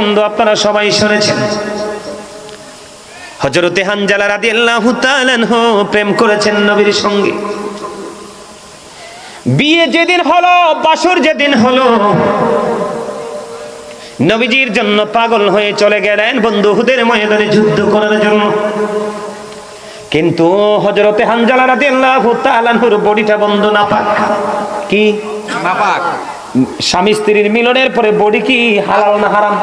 বন্ধু আপনারা সবাই শুনেছেন। হজরতে হানজালা তাআলা আনহু প্রেম করেছেন নবীর সঙ্গে। বিয়ে যেদিন হলো, বাসর যেদিন হলো, নবীজির জন্য পাগল হয়ে চলে গেলেন বন্ধুদের ময়দানে যুদ্ধ করার জন্য। কিন্তু হজরতে হানজালা তাআলা আনহুর বডিটা বন্ধ না পাক কি? নাপাক। স্বামী স্ত্রীর মিলনের পরে বডি কি হালাল না হারাম?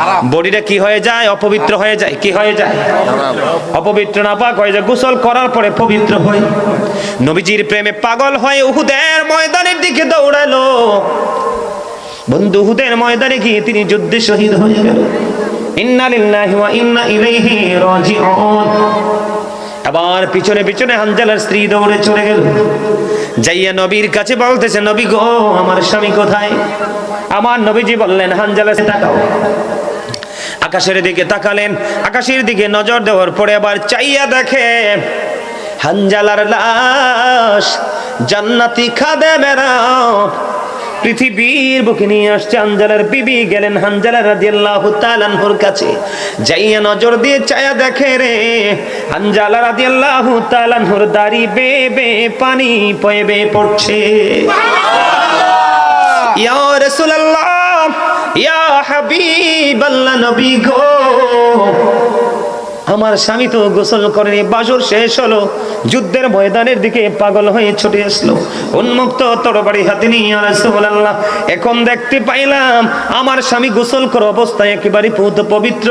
হারাম। বডিটা কি হয়ে যায়? অপবিত্র হয়ে যায়? কি হয়ে যায়? অপবিত্র না পাক হয়ে যায়। গোসল করার পরে পবিত্র হয় নবীজির প্রেমে পাগল হয়ে উহুদের ময়দানের দিকে দৌড়ালো। বন্ধু উহুদের ময়দানে গিয়ে তিনি যুদ্ধে শহীদ হয়ে গেল। ইন্না লিল্লাহি ওয়া ইন্না ইলাইহি রাজিউন। আবার পিছনে পিছনে হানজালার স্ত্রী দৌড়ে চলে গেল। যাইয়া নবীর কাছে বলতেছে, নবী গো, আমার স্বামী কোথায়? আমার নবীজি বললেন, হানজালে তাকাও। আকাশের দিকে তাকালেন, আকাশের দিকে নজর দেওয়ার পরে আবার চাইয়া দেখে হানজালার লাশ জান্নাতি খাদে মেরাও পৃথিবীর বুকে নিয়ে আসছে হানজালার বিবি গেলেন হানজালা রাদিয়াল্লাহু তাআলার কাছে। যাইয়া নজর দিয়ে চায়া দেখে রে হানজালা রাদিয়াল্লাহু তাআলার দাড়ি বে বে পানি পয়ে বে পড়ছে ইয়া রাসূলুল্লাহ ইয়া হাবিবাল্লাহ নবী গো আমার স্বামী তো গোসল করেনি, বাসর শেষ হলো। যুদ্ধের ময়দানের দিকে পাগল হয়ে ছুটে আসলো। উন্মুক্ত তরবারি হাতে নিয়ে রাসূলুল্লাহ এখন দেখতে পাইলাম আমার স্বামী গোসল করে অবস্থায় একেবারে পুত পবিত্র।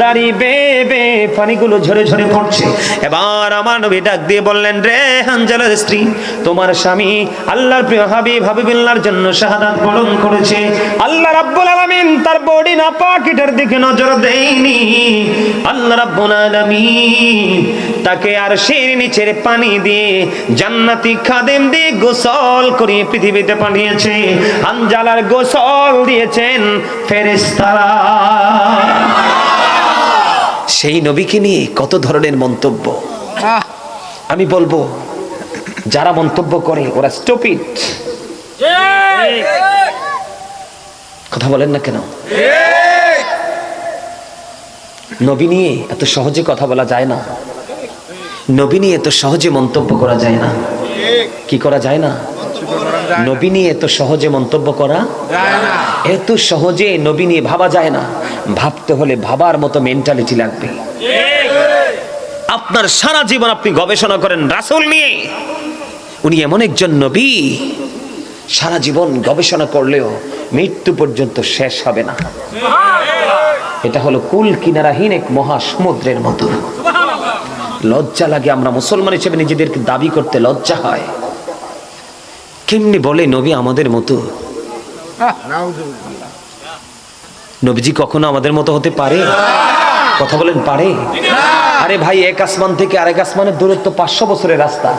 দাড়ি বে বে পানিগুলো ঝরে ঝরে পড়ছে। এবার আমার নবী ডাক দিয়ে বললেন, রে হানজালার স্ত্রী, তোমার স্বামী আল্লাহর প্রিয় হাবিব হাবিবুল্লাহর জন্য শাহাদাত বরণ করেছে। আল্লাহ রাব্বুল আলামিন তার বডি না পাকিটার দিকে নজর দেয়নি। আল্লাহ রাব্বুল আলামিন তাকে আর সেই নিচের পানি দিয়ে জান্নাতি খাদেম দিয়ে গোসল করিয়ে পৃথিবীতে পাঠিয়েছে আনজালার গোসল দিয়েছেন ফেরেশতারা। সেই নবীকে নিয়ে কত ধরনের মন্তব্য। আমি বলব যারা মন্তব্য করে ওরা স্টপিড কথা বলেন না কেন? নবী নিয়ে এত সহজে কথা বলা যায় না। নবী নিয়ে এত সহজে মন্তব্য করা যায় না। কি করা যায় না? নবী নিয়ে এত সহজে মন্তব্য করা এত সহজে নবী নিয়ে ভাবা যায় না। ভাবতে হলে ভাবার মতো মেন্টালিটি লাগবে। আপনার সারা জীবন আপনি গবেষণা করেন রাসুল নিয়ে। উনি এমন একজন নবী। সারা জীবন গবেষণা করলেও মৃত্যু পর্যন্ত শেষ হবে না। এটা হলো কুল কিনারাহীন এক মহাসমুদ্রের মতো। লজ্জা লাগে আমরা মুসলমান হিসেবে নিজেদেরকে দাবি করতে লজ্জা হয়। কেমনি বলে নবী আমাদের মতো? নবীজি কখনো আমাদের মতো হতে পারে? কথা বলেন, পারে? আরে ভাই, এক আসমান থেকে আরেক আসমানের দূরত্ব পাঁচশো বছরের রাস্তা।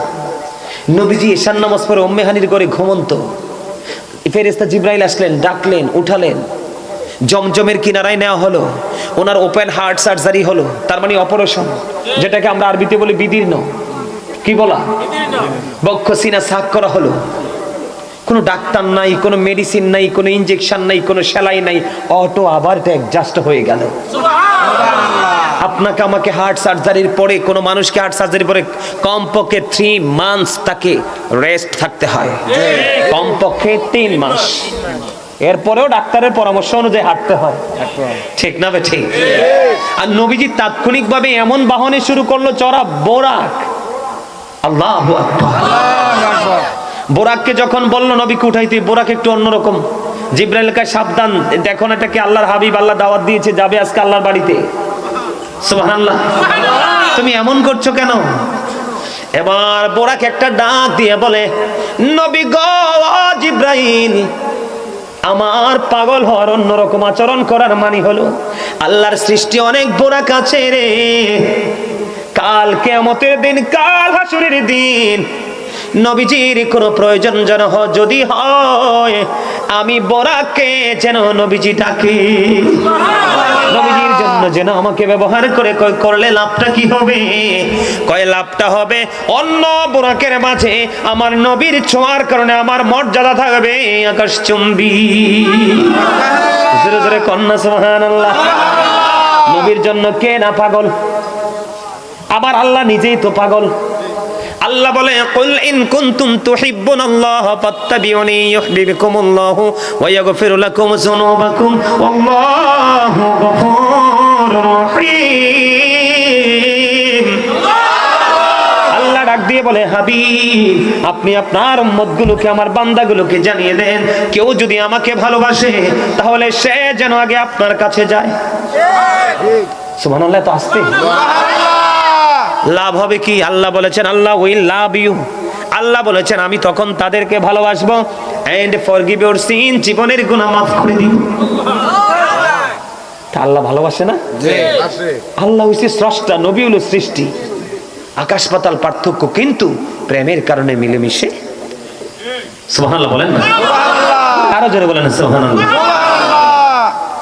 নবীজি ঈশান নামাজ পরে অম্মেহানির করে ঘুমন্ত। ফেরেস্তা জিব্রাইল আসলেন, ডাকলেন, উঠালেন। জমজমের কিনারায় নেওয়া হলো। ওনার ওপেন হার্ট সার্জারি হলো। তার মানে অপারেশন যেটাকে আমরা আরবিতে বলি বিদীর্ণ। কি বলা? বক্ষ সিনা সাক করা হলো। কোনো ডাক্তার নাই কোনো মেডিসিন নাই কোনো ইনজেকশন নাই কোনো সেলাই নাই। অটো আবার অ্যাডজাস্ট হয়ে গেল। আপনাকে আমাকে হার্ট সার্জারির পরে কোনো মানুষকে হার্ট সার্জারি পরে কমপক্ষে থ্রি মান্থস তাকে রেস্ট থাকতে হয়। কমপক্ষে তিন মাস। এরপরেও ডাক্তারের পরামর্শ অনুযায়ী হাঁটতে হয়। ঠিক না বে ঠিক। আর নবীজি তাৎক্ষণিকভাবে এমন বাহনে শুরু করল চড়া বোরাক। আল্লাহ বোরাককে যখন বলল নবীকে উঠাইতে বোরাক একটু অন্যরকম। জিব্রাইল কায় সাবধান দেখো না এটাকে আল্লাহর হাবিব আল্লাহ দাওয়াত দিয়েছে যাবে আজকে আল্লাহর বাড়িতে? সুবহানাল্লাহ। তুমি এমন করছ কেন? এবার বোরাক একটা ডাক দিয়ে বলে নবী গো জিব্রাইল আমার পাগল হওয়ার অন্যরকম আচরণ করার মানি হলো আল্লাহর সৃষ্টি অনেক বোরা কাছে রে। কাল কেমতের দিন কাল হাসুরের দিন নবীজির কোনো প্রয়োজন যেন যদি হয় আমি বরাকে যেন নবীজি ডাকি। নবীজির জন্য যেন আমাকে ব্যবহার করে করলে লাভটা কি হবে? কয়, লাভটা হবে অন্য বোরাকের মাঝে আমার নবীর ছোঁয়ার কারণে আমার মর্যাদা থাকবে আকাশ চুম্বি। জোরে জোরে কন্যা, সুবহানাল্লাহ। নবীর জন্য কে না পাগল? আবার আল্লাহ নিজেই তো পাগল। আল্লাহ বলে, কুল ইন কুনতুম তুহিব্বুনাল্লাহ ফাত্তাবিউনি ইউহিব্বুকুমুল্লাহু ওয়া ইয়াগফিরু লাকুম যুনুবাকুম। ওয়াল্লাহু গফুরুর দিয়ে বলে হাবিব আপনি আপনার উম্মতগুলোকে আমার বান্দাগুলোকে জানিয়ে দেন। কেউ যদি আমাকে ভালোবাসে তাহলে সে যেন আগে আপনার কাছে যায়। সুবহানাল্লাহ তো আসতে লাভ হবে কি? আল্লাহ বলেছেন আল্লাহ উইল লাভ ইউ। আল্লাহ বলেছেন আমি তখন তাদেরকে ভালোবাসবো এন্ড ফরগিভ ইউর সিন জীবনের গুনাহ মাফ করে দিব। তা আল্লাহ ভালোবাসে না? আল্লাহ হইছে স্রষ্টা নবী হলো সৃষ্টি। আকাশ পাতাল পার্থক্য কিন্তু প্রেমের কারণে মিলেমিশে। সুবহানাল্লাহ বলেন না? আরও জোরে বলেন সুবহানাল্লাহ।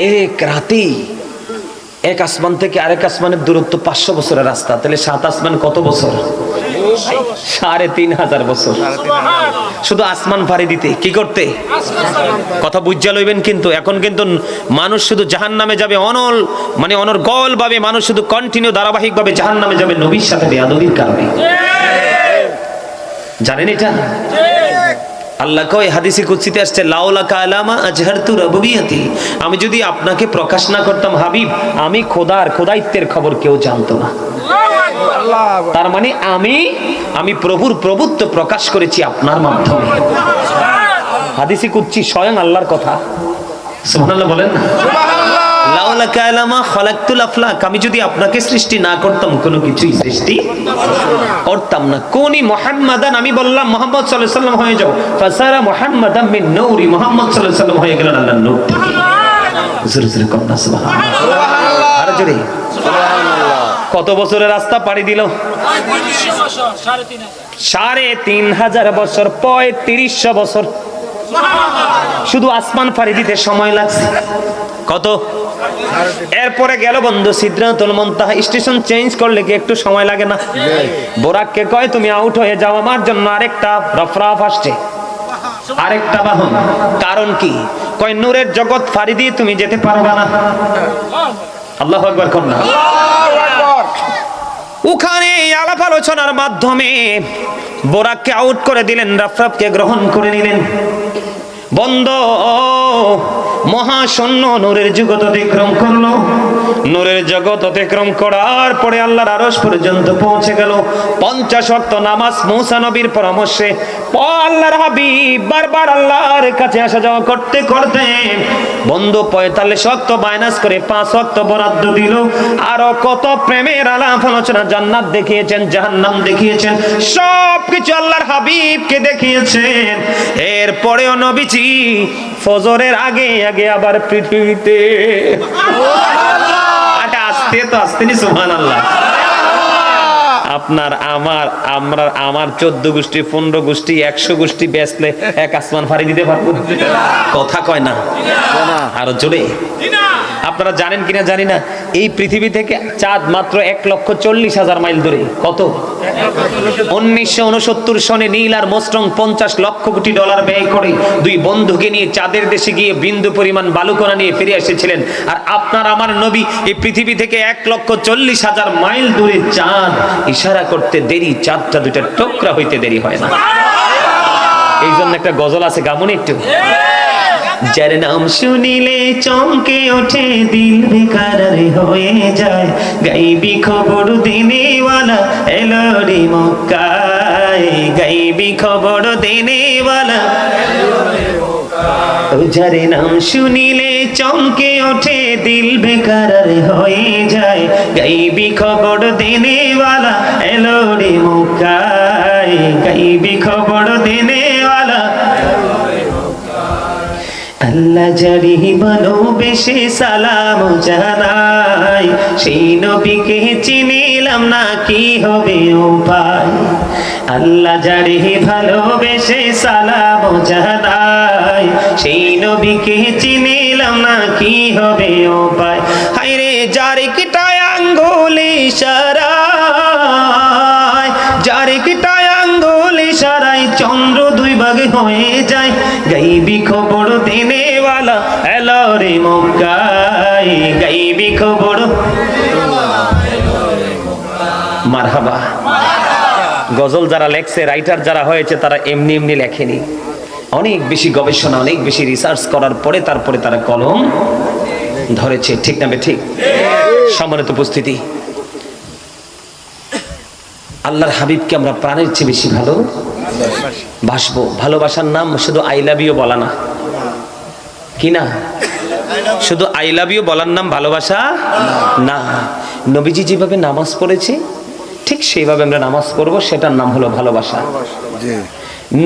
এক রাতে এক আসমান থেকে আরেক আসমানের দূরত্ব পাঁচশো বছরের রাস্তা। তাহলে সাত আসমান কত বছর। সাড়ে তিন হাজার বছর। শুধু আসমান পাড়ি দিতে। কি করতে? কথা বুঝা লইবেন কিন্তু, এখন কিন্তু মানুষ শুধু জাহান নামে যাবে, অনল মানে অনর্গল ভাবে মানুষ শুধু কন্টিনিউ ধারাবাহিক ভাবে জাহান নামে যাবে নবীর সাথে বেয়াদবির কারণে। জানেন এটা? আল্লাহ কয় হাদিসে কুচ্ছিতে আসছে লাউলা কালামা আজহারতু রবুবিয়াতি। আমি যদি আপনাকে প্রকাশ না করতাম হাবিব, আমি খোদার খোদাইত্বের খবর কেউ জানতো না। তার মানে আমি আমি প্রভুর প্রভুত্ব প্রকাশ করেছি আপনার মাধ্যমে। হাদিসে কুচ্ছি স্বয়ং আল্লাহর কথা। সুবহানাল্লাহ বলেন আমি যদি আপনাকে সৃষ্টি না করতাম কোনো কিছুই সৃষ্টি করতাম না। কোনি মুহাম্মাদান? আমি বললাম মোহাম্মদ সাল্লাম হয়ে যাও ফাসারা মুহাম্মাদান মিন নূরি। মুহাম্মদ সাল্লাম হয়ে গেলেন আল্লাহ নূর থেকে। জোরে জোরে কন্যা সুবহানাল্লাহ। আরে জোরে। কত বছরের রাস্তা পাড়ি দিল? সাড়ে তিন হাজার বছর পঁয়ত্রিশশো বছর। শুধু আসমান পাড়ি দিতে সময় লাগছে। কত? এরপরে গেল বন্ধু সিদ্ধান্তল মন্তাহা। স্টেশন চেঞ্জ করলে কি একটু সময় লাগে না? বোরাককে কয়, তুমি আউট হয়ে যাও, আমার জন্য আরেকটা রফরাফ আসছে। আরেকটা বাহন। কারণ কি? কয়, নূরের জগৎ ফাড়ি দিয়ে তুমি যেতে পারবা না। আল্লাহ একবার কর না ওখানে আলাপ আলোচনার মাধ্যমে বোরাককে আউট করে দিলেন রাফরাফকে গ্রহণ করে নিলেন। বন্ধ। মহাশূন্য নূরের জগৎ অতিক্রম করল। নূরের জগৎ অতিক্রম করার পরে আল্লাহর আরশ পর্যন্ত পৌঁছে গেল। পঞ্চাশ ওয়াক্ত নামাজ মূসা নবীর পরামর্শে। আল্লাহর হাবিব বারবার আল্লাহর কাছে আসা যাওয়া করতে করতে বন্ধু পঁয়তাল্লিশ ওয়াক্ত মাইনাস করে পাঁচ ওয়াক্ত বরাদ্দ দিল। আরও কত প্রেমের আলাপ আলোচনা জান্নাত দেখিয়েছেন, জাহান্নাম দেখিয়েছেন সব কিছু আল্লাহর হাবিবকে দেখিয়েছেন। এরপরেও নবীজি ফজরের আগে আগে আবার পৃথিবীতে। আসতে তো আসতে নি সুহান আল্লাহ আপনার আমার আমরা আমার চোদ্দ গোষ্ঠী পনেরো গোষ্ঠী একশো গোষ্ঠী বেচলে এক আসমান ফাড়ি দিতে পারব কথা কয় না। আরও জোরে। আপনারা জানেন কিনা জানি না, এই পৃথিবী থেকে চাঁদ মাত্র এক লক্ষ চল্লিশ হাজার মাইল দূরে। কত? উনিশশো উনসত্তর সনে নীল আর মোস্ট্রং পঞ্চাশ লক্ষ কোটি ডলার ব্যয় করে দুই বন্ধুকে নিয়ে চাঁদের দেশে গিয়ে বিন্দু পরিমাণ বালুকণা নিয়ে ফিরে এসেছিলেন। আর আপনার আমার নবী এই পৃথিবী থেকে এক লক্ষ চল্লিশ হাজার মাইল দূরে চাঁদ। ইশারা করতে দেরি, চাঁদটা দুইটা টুকরা হইতে দেরি হয় না। এই জন্য একটা গজল আছে, গামুন একটু। যার নাম শুনিলে চমকে ওঠে, দিল বেকার হয়ে যায়। গাইবি খবর দিনেওয়ালা, এলো রে মক্কায়। গাইবি খবর দিনেওয়ালা যার নাম শুনিলে চমকে ওঠে, দিল বেকার হয়ে যায়। গাইবি খবর দিনেওয়ালা, এলো রে মক্কায়। গাইবি খবর দিনেওয়ালা আল্লাহ জারি ভালোবেসে সালাম জানাই। সেই নবীকে চিনিলাম না কি হবে উপায়। আল্লাহ জারি ভালোবেসে সালাম জানাই। সেই নবীকে চিনিলাম না কি হবে উপায়। হায়রে যারে মারহাবা। গজল যারা লেখছে রাইটার যারা হয়েছে, তারা এমনি এমনি লেখেনি। অনেক বেশি গবেষণা, অনেক বেশি রিসার্চ করার পরে তারপরে তারা কলম ধরেছে। ঠিক না ঠিক? সম্মানিত উপস্থিতি। আল্লাহর হাবিবকে আমরা প্রাণের চেয়ে বেশি ভালো বাসবো ভালোবাসার নাম শুধু আই লাভ ইউ বলা না। কি না? শুধু আই লাভ ইউ বলার নাম ভালোবাসা না। নবীজি যেভাবে নামাজ পড়েছে ঠিক সেইভাবে আমরা নামাজ পড়ব সেটার নাম হলো ভালোবাসা।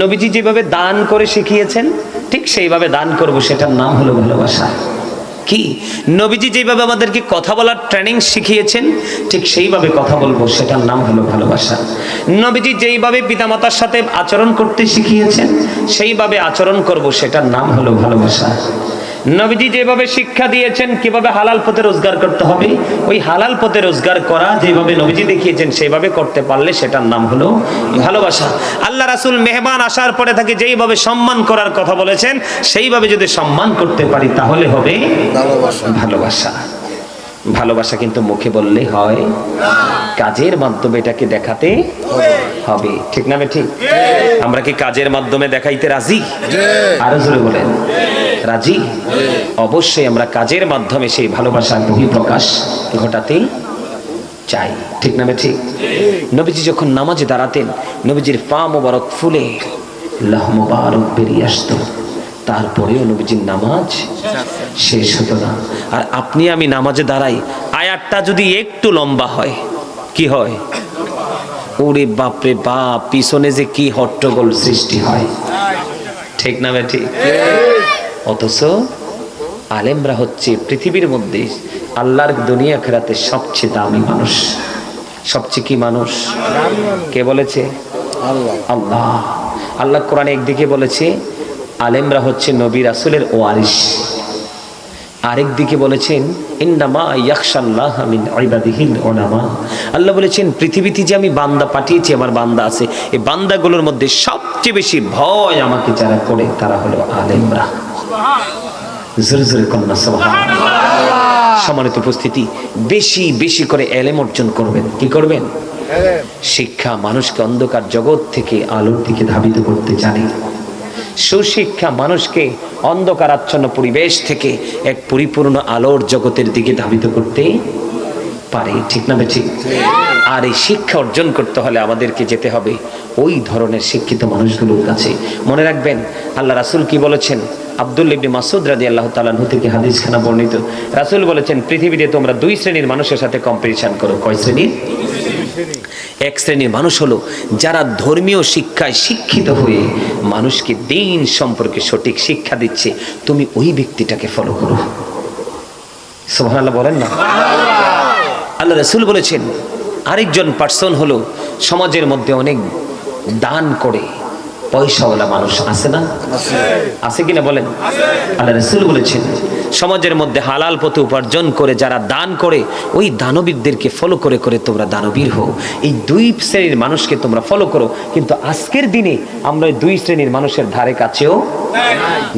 নবীজি যেভাবে দান করে শিখিয়েছেন ঠিক সেইভাবে দান করব সেটার নাম হলো ভালোবাসা। কি? নবীজি যেভাবে আমাদেরকে কথা বলার ট্রেনিং শিখিয়েছেন ঠিক সেইভাবে কথা বলব সেটার নাম হলো ভালোবাসা। নবীজি যেইভাবে পিতামাতার সাথে আচরণ করতে শিখিয়েছেন সেইভাবে আচরণ করব সেটার নাম হলো ভালোবাসা। নবীজি যেভাবে শিক্ষা দিয়েছেন কীভাবে হালাল পথে রোজগার করতে হবে ওই হালাল পথে রোজগার করা যেভাবে নবীজি দেখিয়েছেন সেভাবে করতে পারলে সেটার নাম হলো ভালোবাসা। আল্লাহ রাসুল মেহমান আসার পরে তাকে যেইভাবে সম্মান করার কথা বলেছেন সেইভাবে যদি সম্মান করতে পারি তাহলে হবে ভালোবাসা। ভালোবাসা। কিন্তু মুখে বললে হয়। কাজের মাধ্যমে এটাকে দেখাতে হবে। ঠিক না ঠিক আমরা কি কাজের মাধ্যমে দেখাইতে রাজি? আরও জোরে বলেন। রাজি? অবশ্যই আমরা কাজের মাধ্যমে সেই ভালোবাসার বহিঃপ্রকাশ ঘটাতে চাই। ঠিক না ঠিক নবীজি যখন নামাজে দাঁড়াতেন, নবীজির পা মোবারক ফুলে লাহ মোবারক বেরিয়ে আসতো। তারপরেও নবীজির নামাজ শেষ হতো না। আর আপনি আমি নামাজে দাঁড়াই আয়াতটা যদি একটু লম্বা হয় কি হয়? ওরে বাপরে বাপ পিছনে যে কি হট্টগোল সৃষ্টি হয়। ঠিক না বে ঠিক? অথচ আলেমরা হচ্ছে পৃথিবীর মধ্যে আল্লাহর দুনিয়া খেরাতে সবচেয়ে দামি মানুষ। সবচেয়ে কি মানুষ? কে বলেছে? আল্লাহ। আল্লাহ কোরআনে একদিকে বলেছে আলেমরা হচ্ছে নবী রাসুলের ওয়ারিস আরেক দিকে বলেছেন ইন্নামা ইয়াকশাল্লাহ মিন ইবাদিহিল উলামা। আল্লাহ বলেছেন পৃথিবীতে যে আমি বান্দা পাঠিয়েছি আমার বান্দা আছে। এই বান্দাগুলোর মধ্যে সবচেয়ে বেশি ভয় আমাকে যারা করে তারা হলো আলেমরা। জোরে জোরে কন্যা সম্মানিত উপস্থিতি বেশি বেশি করে এলেম অর্জন করবেন। কি করবেন? শিক্ষা মানুষকে অন্ধকার জগৎ থেকে আলোর দিকে ধাবিত করতে জানে। সুশিক্ষা মানুষকে অন্ধকারাচ্ছন্ন পরিবেশ থেকে এক পরিপূর্ণ আলোর জগতের দিকে ধাবিত করতে পারে, ঠিক না ঠিক আর এই শিক্ষা অর্জন করতে হলে আমাদেরকে যেতে হবে ওই ধরনের শিক্ষিত মানুষগুলোর কাছে। মনে রাখবেন, আল্লাহ রাসুল কি বলেছেন? আব্দুল মাসুদ রাজি আল্লাহ তালানহু থেকে হাদিস খানা বর্ণিত। রাসুল বলেছেন, পৃথিবীতে তোমরা দুই শ্রেণির মানুষের সাথে কম্পিটিশন করো। কয় শ্রেণির? এক শ্রেণির মানুষ হলো যারা ধর্মীয় শিক্ষায় শিক্ষিত হয়ে মানুষকে দিন সম্পর্কে সঠিক শিক্ষা দিচ্ছে। তুমি ওই ব্যক্তিটাকে ফলো করো। সোহানাল্লাহ বলেন না? আল্লাহ রসুল বলেছেন, আরেকজন পার্সন হলো সমাজের মধ্যে অনেক দান করে, পয়সাওয়ালা মানুষ আছে না? আছে কিনা বলেন? আল্লাহ রসুল বলেছেন, সমাজের মধ্যে হালাল পথে উপার্জন করে, যারা দান করে, ওই দানবীরদেরকে ফলো করে করে তোমরা দানবীর হও। এই দুই শ্রেণির মানুষকে তোমরা ফলো করো, কিন্তু আজকের দিনে আমরা ওই দুই শ্রেণির মানুষের ধারে কাছেও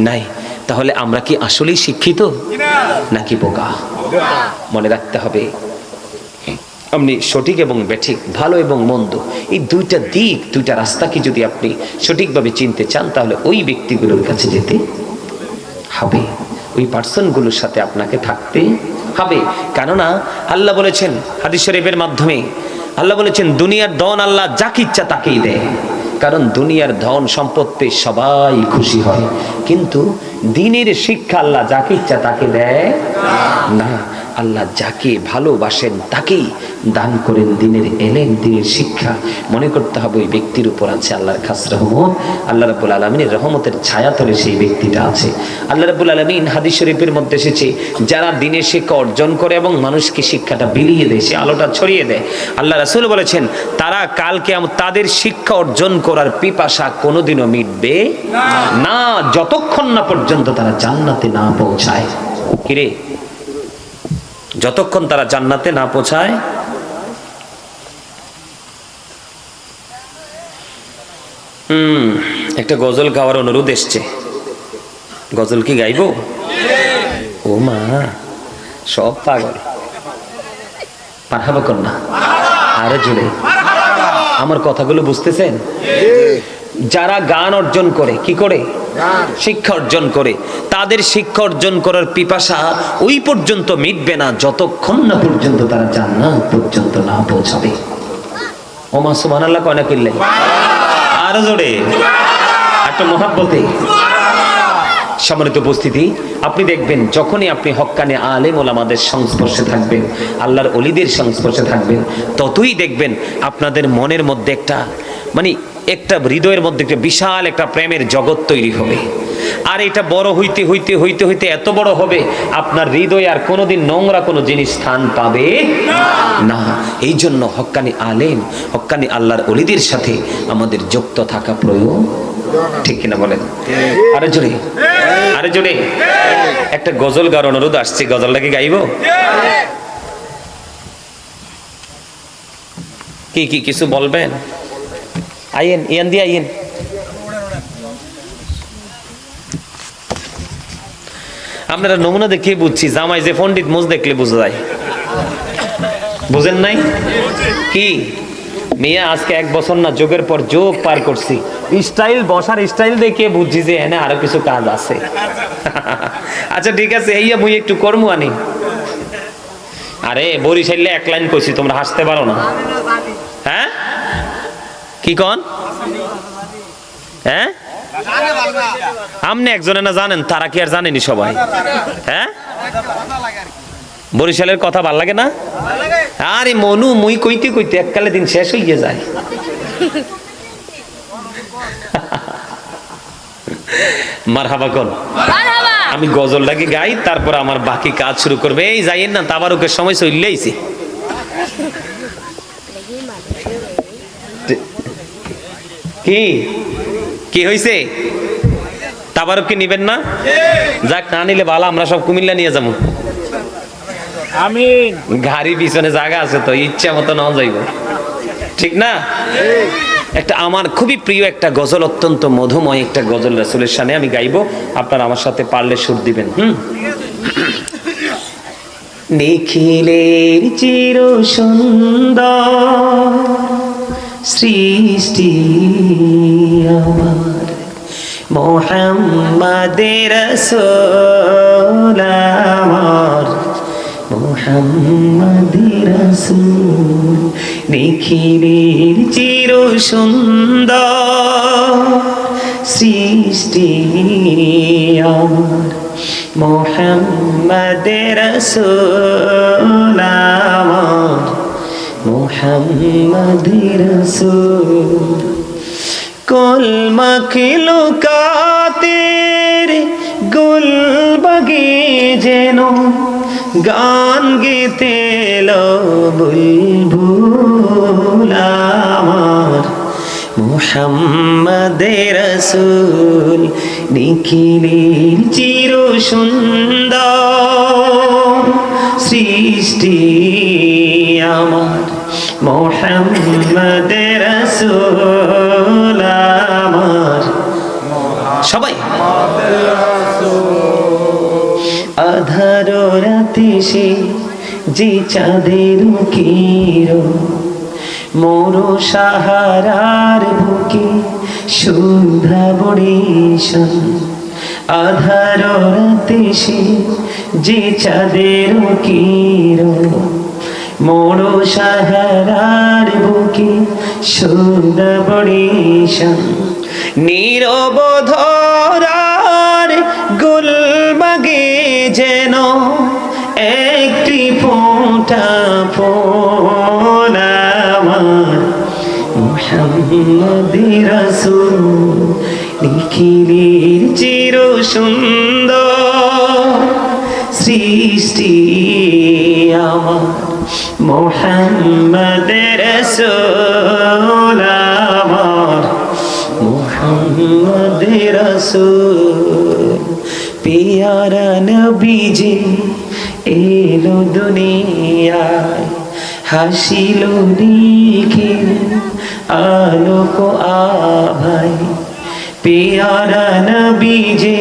নাই। তাহলে আমরা কি আসলেই শিক্ষিত? নাকি বোকা? মনে রাখতে হবে। আপনি সঠিক এবং বেঠিক, ভালো এবং মন্দ, এই দুইটা দিক, দুইটা রাস্তাকে যদি আপনি সঠিকভাবে চিনতে চান, তাহলে ওই ব্যক্তিগুলোর কাছে যেতে হবে। ওই পার্সনগুলোর সাথে আপনাকে থাকতে হবে। কেননা আল্লাহ বলেছেন হাদিস শরীফের মাধ্যমে, আল্লাহ বলেছেন, দুনিয়ার ধন আল্লাহ যাকে ইচ্ছা তাকেই দেয়। কারণ দুনিয়ার ধন সম্পদ পেয়ে সবাই খুশি হয়। কিন্তু দিনের শিক্ষা আল্লাহ যাকে ইচ্ছা তাকে দেয় না। আল্লাহ যাকে ভালোবাসেন তাকেই দান করেন দিনের এলেন, দিনের শিক্ষা। মনে করতে হবে ওই ব্যক্তির উপর আছে আল্লাহর খাস রহমত। আল্লাহ রাবুল আলমিনের রহমতের ছায়া তলে সেই ব্যক্তিটা আছে। আল্লাহ রাবুল আলমিন হাদিস শরীফের মধ্যে এসেছে, যারা দিনের শিক্ষা অর্জন করে এবং মানুষকে শিক্ষাটা বিলিয়ে দেয়, সে আলোটা ছড়িয়ে দেয়। আল্লাহ রাসুল বলেছেন, তারা কালকে তাদের শিক্ষা অর্জন করার পিপাসা কোনোদিনও মিটবে না, যতক্ষণ না পর্যন্ত তারা জান্নাতে না পৌঁছায়। কিরে? যতক্ষণ তারা জান্নাতে না পৌঁছায় হুম একটা গজল গাওয়ার অনুরোধ এসছে। গজল কি গাইবো? ও মা সব পাগল। পাঠাবো কন্যা আরও জুড়ে আমার কথাগুলো বুঝতেছেন? যারা গান অর্জন করে কি করে? শিক্ষা অর্জন করে। তাদের শিক্ষা অর্জন করার পিপাসা ওই পর্যন্ত মিটবে না, যতক্ষণ না পর্যন্ত তারা জান্নাত পর্যন্ত না পৌঁছাবে। ওমা, সুবহানাল্লাহ কয় না কিল্লাই আরও জোরে। একটা মহাব্বতে। সম্মানিত উপস্থিতি, আপনি দেখবেন যখনই আপনি হক্কানে আলেম ওলামাদের সংস্পর্শে থাকবেন, আল্লাহর অলিদের সংস্পর্শে থাকবেন, ততই দেখবেন আপনাদের মনের মধ্যে একটা মানে একটা হৃদয়ের মধ্যে একটা বিশাল একটা প্রেমের জগৎ তৈরি হবে। আর এটা বড় হইতে হইতে হইতে হইতে এত বড় হবে আপনার হৃদয়ে আর কোনোদিন নোংরা কোনো জিনিস স্থান পাবে না। এই জন্য হক্কানি আলেম হক্কানি আল্লাহর অলিদের সাথে আমাদের যুক্ত থাকা প্রয়োজন। ঠিক কিনা বলেন? আরে জোরে আরে জোরে একটা গজল গাওয়ার অনুরোধ আসছে গজলটা কি গাইব? কি কি কিছু বলবেন? আইয়েন ইয়ান দিয়ে আইয়েন আপনারা নমুনা দেখে বুঝছি, জামাই যে পণ্ডিত মুজ দেখলে বোঝা যায়। বুঝেন নাই? কি? মিয়া, আজকে এক বছর না, যোগের পর যোগ পার করছি। স্টাইল, বসার স্টাইল দেখে বুঝছি যে এনে আরও কিছু কাজ আছে। আচ্ছা ঠিক আছে এই মুই একটু কর্ম আনি। আরে বরিশাইলে এক লাইন কইছি, তোমরা হাসতে পারো না। হ্যাঁ? কি কন? হ্যাঁ? আপনি একজনে না জানেন তারা কি আর জানেনি সবাই? হ্যাঁ? বরিশালের কথা ভালো লাগে না? আরে মনু মুই কইতে কইতে এককালে দিন শেষ হইয়া যায়। মার হাবা কোন আমি গজল গজলটাকে গাই তারপর আমার বাকি কাজ শুরু করবে। এই যাইয়েন না তাবারুকের সময় চললেইছি কি? কি হইছে? তাবারুক কি নিবেন না? যাক না নিলে ভালো আমরা সব কুমিল্লা নিয়ে যাব। আমিন। গাড়ি পিছনে জায়গা আছে তো ইচ্ছা মতো নাও যাইব। ঠিক না? একটা আমার খুবই প্রিয় একটা গজল অত্যন্ত মধুময় একটা গজল রাসুলের সামনে আমি গাইবো। আপনারা আমার সাথে পারলে সুর দিবেন হুম? নিখিলের চির সুন্দর সৃষ্টি আমার। মোহাম্মদের রসোল আমার। মোহাম্মদের রসুল নিখিলের চির সুন্দর। সৃষ্টি আমার। মোহাম্মদের রসুল মোহাম্মদের রসুল। কল মাখিলো গুল বাগে যেন, গান গেতে বুলবুল মুহাম্মাদের রসুল নিখিলের চির সুন্দর সৃষ্টি আমার। মোহাম্মদের রসুল আমার। সবাই। আধার রাতে সে যে চাঁদের কির মোর সাহারার বুকে সুধা বড়িশন আধার রাতে সে যে চাঁদের কির মোর সাহারার বুকে সুধা বড়িশন নীরব ধরার গুলবাগে যেন একটি ফোঁটা ফোন আমার। মুহাম্মদি রাসূল নিখিলের চির সুন্দর সৃষ্টি আমার। মোহাম্মদের রাসূল আমার মোহাম্মদ রসুল, পিয়ারা নবীজি, এলো দুনিয়ায়, হাসিল লিখে আলোক আভাই পিয়ারা নবীজি,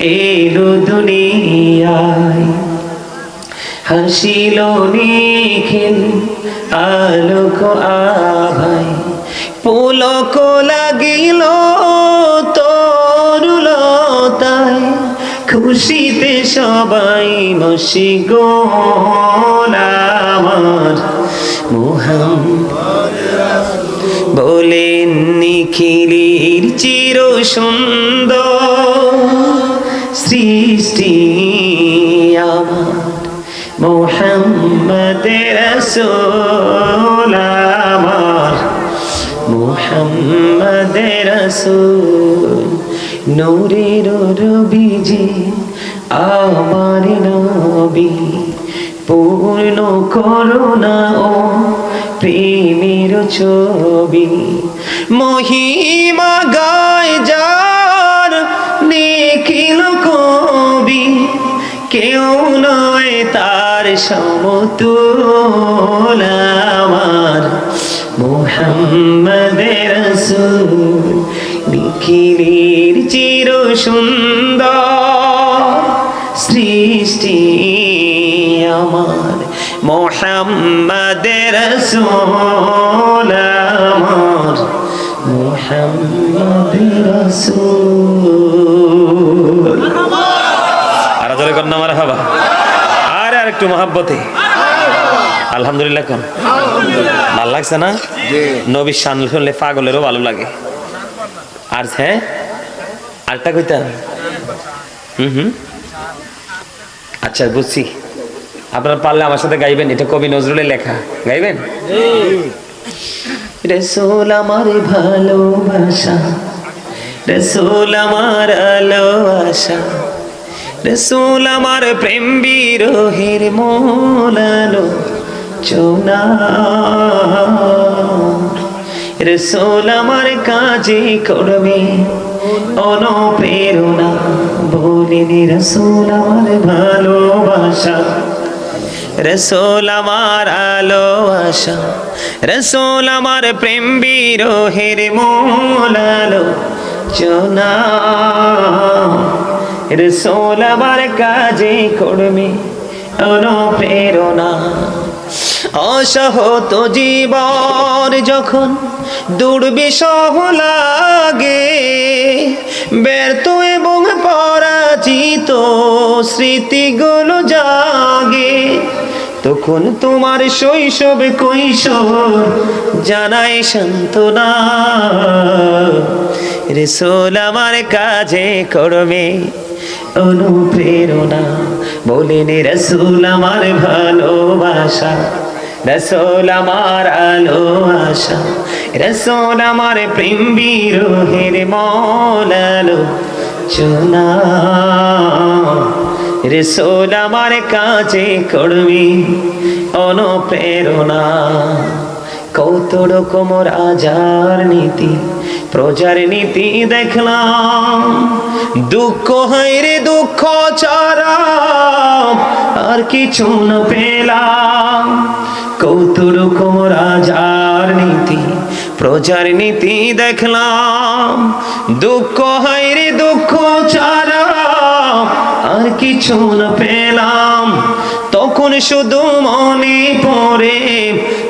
এলো দুনিয়ায়। হাসিল নিখিল আলোক আভাই পুলক লাগিল তরুলতায়। খুশিতে সবাই মসি গোলামার মোহাম বলেন, নিখিলির চির সুন্দর সৃষ্টি আমার। মোহাম্মদ রসুল আমার। মোহাম্মদ রসুল, নূরের রবিজি আমার নবী, পূর্ণ করুণা ও প্রেমের ছবি। মহিমা গায় যার নিখিল কবি, কেউ নয় তার সমতুল আমার মোহাম্মদ রসুল, নিখিলের চির সুন্দর সৃষ্টি আমার মোহাম্মদ রসুল আমার মোহাম্মদ রসুল। আর জোরে কর নামার হাবা একটু মহাব্বতে? আলহামদুলিল্লাহ কোন ভালো লাগছে না? নবীর শান শুনলে পাগলেরও ভালো লাগে। আর হ্যাঁ? আরটা কইতাম? হুম হুম। আচ্ছা বুঝছি। আপনারা পারলে আমার সাথে গাইবেন এটা কবি নজরুলের লেখা। গাইবেন? রসুল আমার ভালোবাসা রসুল আমার আলো আশা। রসুল আমার প্রেম বিরোহের মোলালো চোনা রসুল আমার কাজে করবে অনুপ্রেরণা বলিনি রসুল আমার ভালোবাসা। রসোল আমার আলো আশা, রসোল আমার প্রেম বিরোহের মোলালো চোনা রসোল আমার কাজে করবে অনুপ্রেরণা অসহত জীবন যখন দুর্বিষহ লাগে, ব্যর্থ এবং পরাজিত স্মৃতিগুলো জাগে, তখন তোমার শৈশব কৈশোর জানাই সান্ত্বনা। রেসোল আমার কাজে করবে অনুপ্রেরণা বলেন, রসুল আমার ভালোবাসা, রসোল আমার আলো আশা রসোল আমার প্রেম বিরোহের মলালো চুনা রসোল আমার কাজে করবি অনুপ্রেরণা। কত রকম রাজার নীতি, প্রজার নীতি দেখলাম। দুঃখ হয় রে দুঃখ চারা আর কিছু না পেলাম। কত রকম রাজার নীতি, প্রজার নীতি দেখলাম। দুঃখ হয় রে দুঃখ চারা আর কিছু না পেলাম। তখন শুধু মনে পড়ে,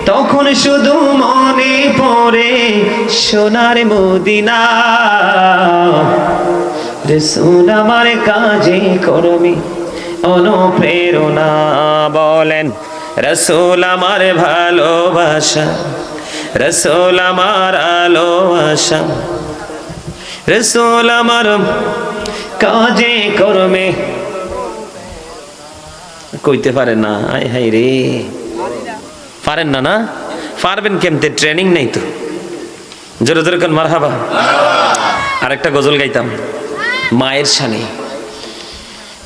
তখন শুধু মনে পড়ে সোনার মদিনা। রসুল আমার কাজে করবি অনুপ্রেরণা বলেন, রসুল আমার ভালোবাসা, রসুল আমার আলো আশা রসুল আমার কাজে করবে কইতে পারেন না। আয় হাই রে। পারেন না না? পারবেন কেমতে? ট্রেনিং নেই তো। জোরে জোরে কোন মার হাবা আরেকটা গজল গাইতাম। মায়ের সানে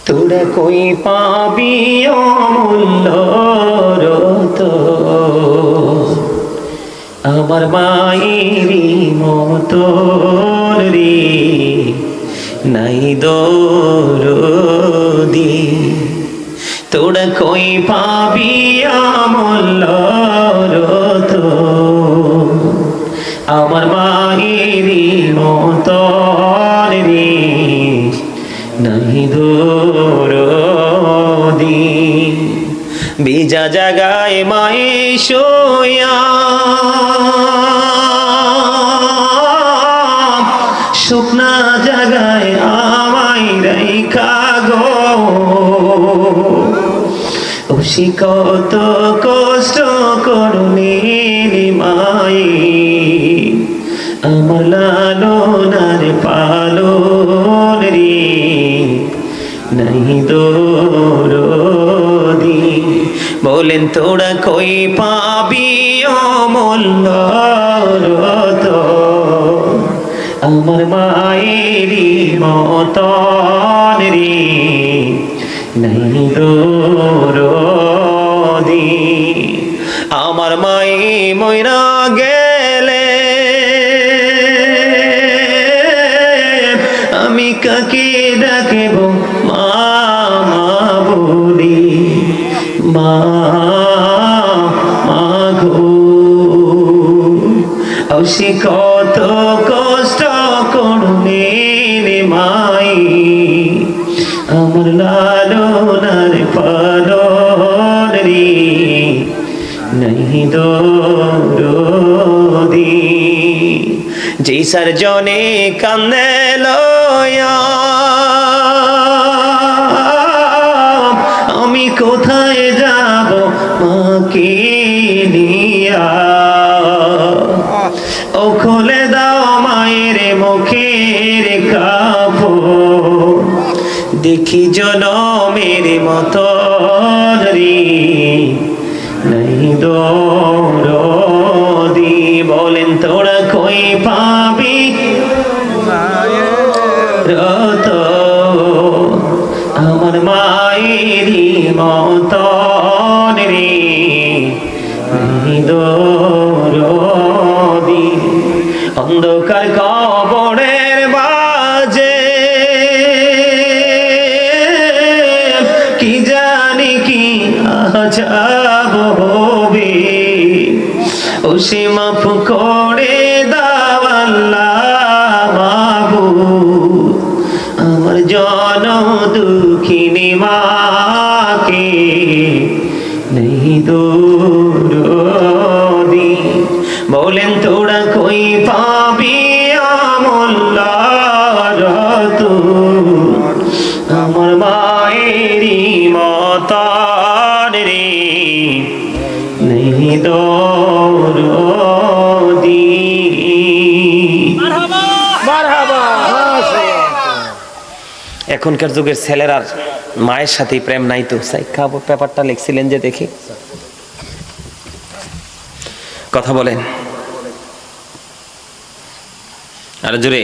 তোরা কই পাবি অমূল্য আমার মায়েরই মতো রে। নাই দৌড়ি তোরা কই পাবি আমল রত? আমার মায়েরই মতো রে নাই দরদি। বিজা জাগায় মায়ে শোয়া। শুকনা জাগায় আমায় ওসি কত কষ্ট করুনি মাই আমার লালনার পালন রে নাই দোরদি। বলেন, তোরা কই পাবি অমূল্য আমার মায়েরই মতন রে। নাই দোরদি আমার মাই ময়রা গেলে আমি কাকে ডাকেব? মামা বলি মা মাঘো অসি সার জনে কান্দে লয়া। আমি কোথায় যাব মাকে নিয়া? ও খুলে দাও মায়ের মুখের কাপড়। দেখি জনমের মতো রে নাই দৌড়ি বলেন তোরা কই পাবি মতন রে নাই অন্ধকার কবরের বাজে কি জানি কি আজাব হবে। ও সে মাফ এখনকার যুগের ছেলেরা মায়ের সাথে প্রেম নাই তো। সাই খাব পেপারটা লিখছিলেন যে দেখি। কথা বলেন। আর জোরে